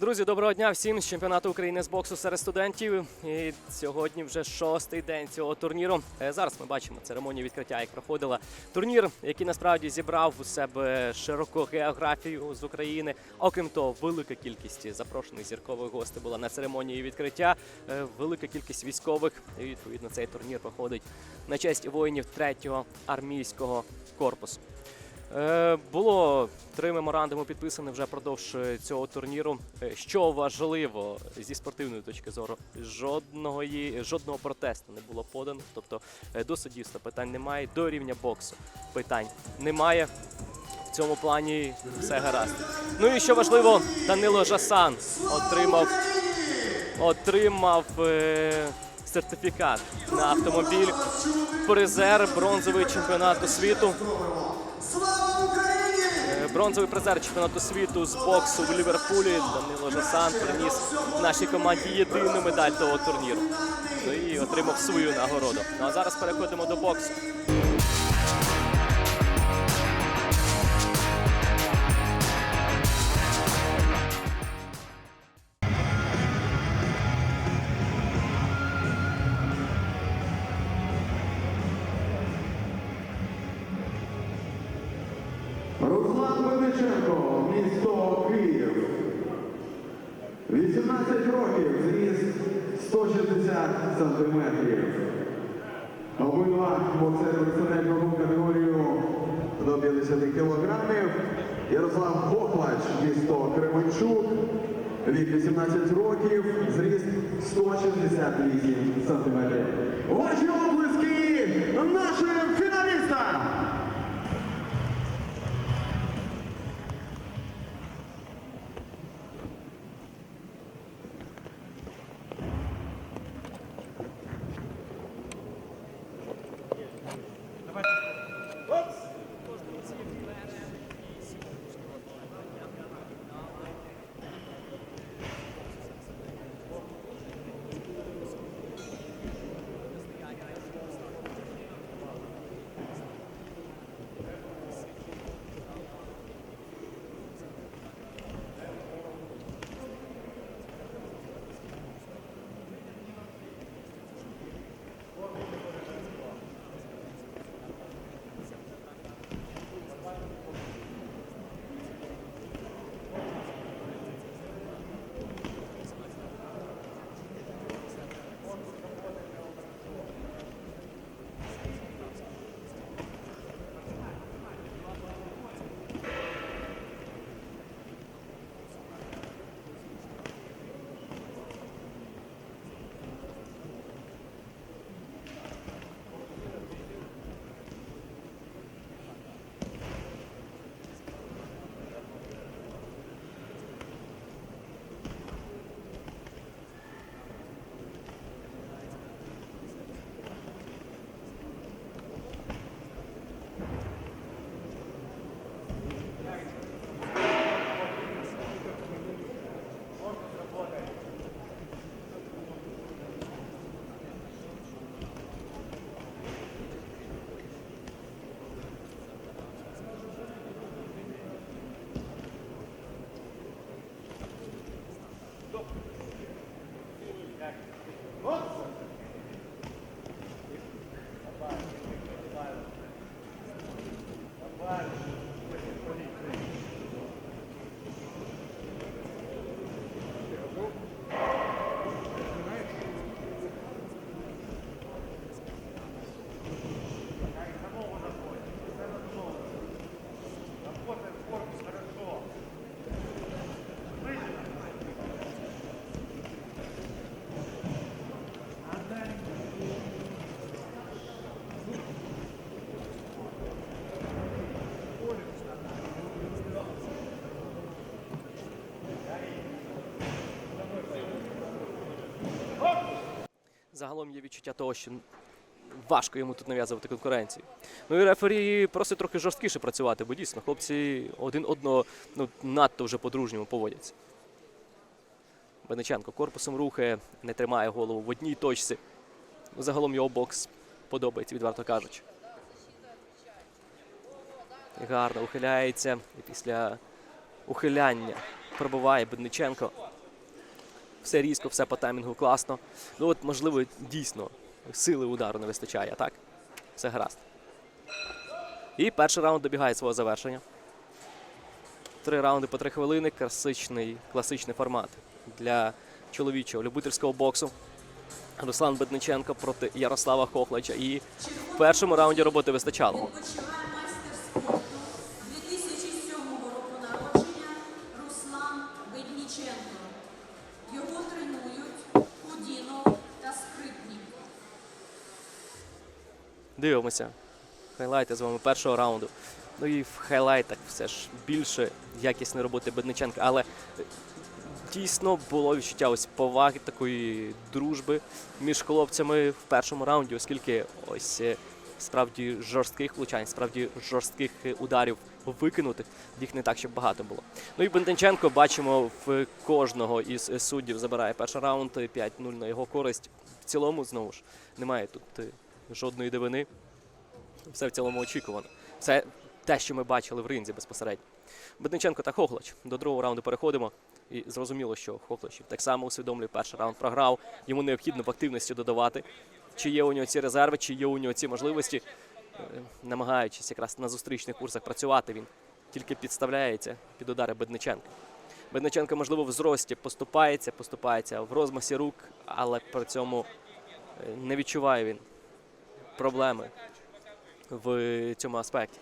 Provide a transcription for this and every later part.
Друзі, доброго дня всім з чемпіонату України з боксу серед студентів. І сьогодні вже шостий день цього турніру. Е, Зараз ми бачимо церемонію відкриття, як проходила турнір, який насправді зібрав у себе широку географію з України. Окрім того, велика кількість запрошених зіркових гостей була на церемонії відкриття. Е, Велика кількість військових. І відповідно цей турнір проходить на честь воїнів 3-го армійського корпусу. Е, Було три меморандуми підписані вже продовж е, цього турніру. Е, Що важливо зі спортивної точки зору, жодного є- жодного протесту не було подано. Тобто до суддівства питань немає, до рівня боксу питань немає. В цьому плані все гаразд. Ну і що важливо, Данило Жасан отримав отримав сертифікат на автомобіль. Призер бронзовий чемпіонату світу. Бронзовий призер чемпіонату світу з боксу в Ліверпулі Данило Жасан приніс нашій команді єдину медаль того турніру. Ну і отримав свою нагороду. Ну а зараз переходимо до боксу. Винниченко, місто Київ. 18 років, зріст 160 сантиметрів. Обидва боксери представляють вагу категорію до 50 кілограмів. Ярослав Хохлач, місто Кременчук. Вік 18 років, зріст 168 сантиметрів. Ваші облиски нашим фіналістам! Загалом є відчуття того, що важко йому тут нав'язувати конкуренцію. Ну і рефері просить трохи жорсткіше працювати, бо дійсно хлопці один одного ну, надто вже по-дружньому поводяться. Бениченко корпусом рухає, не тримає голову в одній точці. Ну, Загалом його бокс подобається, відверто кажучи. Гарно ухиляється і після ухиляння пробиває Бедниченко. Все різко, все по таймінгу класно. Ну от, можливо, дійсно сили удару не вистачає, так? Все гаразд. І перший раунд добігає свого завершення. Три раунди по три хвилини. Класичний, класичний формат для чоловічого любительського боксу. Руслан Бедниченко проти Ярослава Хохлача. І в першому раунді роботи вистачало. Дивимося. Хайлайти з вами першого раунду. Ну і в хайлайтах все ж більше якісної роботи Бедниченка, але е, дійсно було відчуття ось поваги такої дружби між хлопцями в першому раунді, оскільки ось е, справді жорстких влучань, справді жорстких е, ударів викинутих, їх не так, щоб багато було. Ну і Бенденченко бачимо в кожного із суддів забирає перший раунд, е, 5-0 на його користь. В цілому, знову ж, немає тут жодної дивини. Все в цілому очікувано. Це те, що ми бачили в ринзі безпосередньо. Бедниченко та Хохлач. До другого раунду переходимо. І зрозуміло, що Хохлач так само усвідомлює, перший раунд програв. Йому необхідно в активності додавати. Чи є у нього ці резерви, чи є у нього ці можливості, Е, намагаючись якраз на зустрічних курсах працювати, він тільки підставляється під удари Бедниченка. Бедниченко, можливо, в зрості поступається, поступається в розмасі рук, але при цьому е, не відчуває він проблеми в цьому аспекті.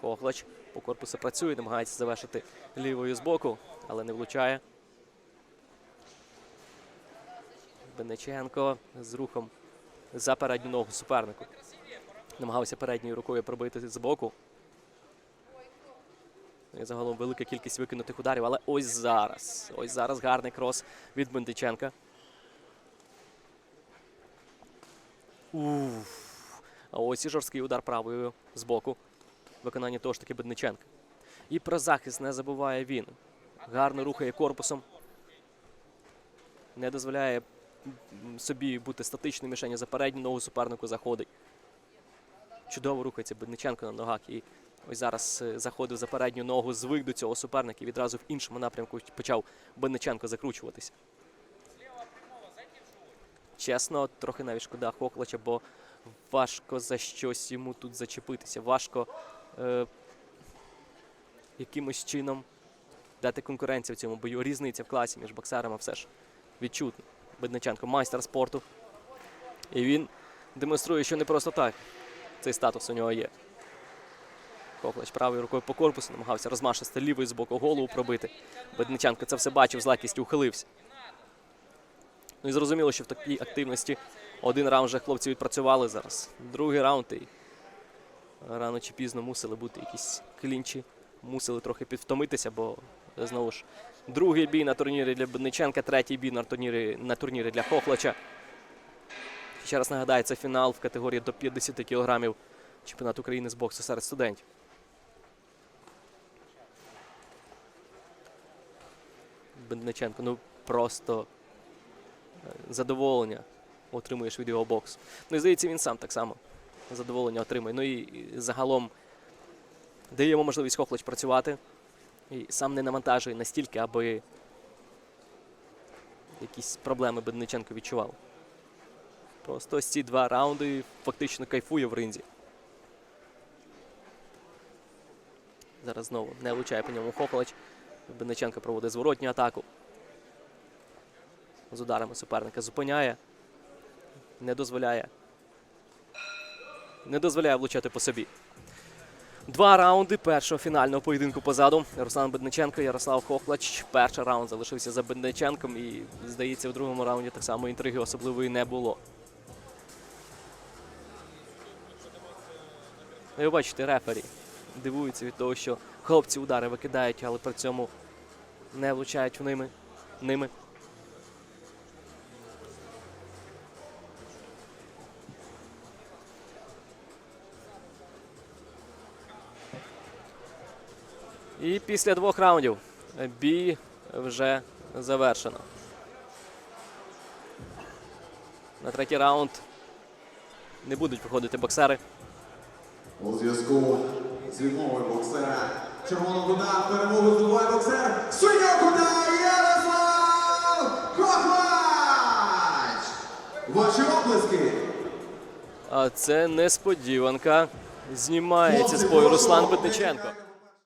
Хохлач по корпусу працює, намагається завершити лівою з боку, але не влучає. Бенеченко з рухом за передню ногу супернику. Намагався передньою рукою пробити з боку. І загалом велика кількість викинутих ударів, але ось зараз. Ось зараз гарний крос від Бендиченка. Уф. А ось і жорсткий удар правою з боку. Виконання того ж таки Бедниченка. І про захист не забуває він. Гарно рухає корпусом. Не дозволяє собі бути статичним мішені за передню ногу супернику заходить. Чудово рухається Бедниченко на ногах. І ось зараз е, заходив за передню ногу, звик до цього суперника і відразу в іншому напрямку почав Бедниченко закручуватися. Чесно, трохи навіть шкода Хохлача, бо важко за щось йому тут зачепитися. Важко е, якимось чином дати конкуренцію в цьому бою. Різниця в класі між боксерами все ж відчутна. Бедниченко майстер спорту. І він демонструє, що не просто так цей статус у нього є. Хохлач правою рукою по корпусу намагався розмашисти лівою з боку голову пробити. Бедниченко це все бачив, з легкістю ухилився. Ну і зрозуміло, що в такій активності один раунд вже хлопці відпрацювали зараз. Другий раунд і рано чи пізно мусили бути якісь клінчі, мусили трохи підвтомитися, бо знову ж другий бій на турнірі для Бедниченка, третій бій на турнірі, на турнірі для Хохлача. Ще раз нагадаю, це фінал в категорії до 50 кілограмів чемпіонату України з боксу серед студентів. Бендниченко, ну просто задоволення отримуєш від його боксу. Ну і здається, він сам так само задоволення отримує. Ну і загалом дає йому можливість Хохлач працювати і сам не навантажує настільки, аби якісь проблеми Бедниченко відчував. Просто ось ці два раунди фактично кайфує в ринзі. Зараз знову не влучає по ньому Хохлач. Бениченко проводить зворотню атаку. З ударами суперника зупиняє. Не дозволяє. Не дозволяє влучати по собі. Два раунди першого фінального поєдинку позаду. Руслан Бедниченко, Ярослав Хохлач. Перший раунд залишився за Бедниченком і, здається, в другому раунді так само інтриги особливої не було. Ну, ви бачите, рефері дивуються від того, що хлопці удари викидають, але при цьому не влучають в ними. ними. І після двох раундів бій вже завершено. На третій раунд не будуть проходити боксери. У зв'язку з відмовою боксера червоного кута перемогу здобуває боксер Синього куда Ярослав Кохач! Ваші оплески! А це несподіванка. Знімається з бою Руслан Бедниченко.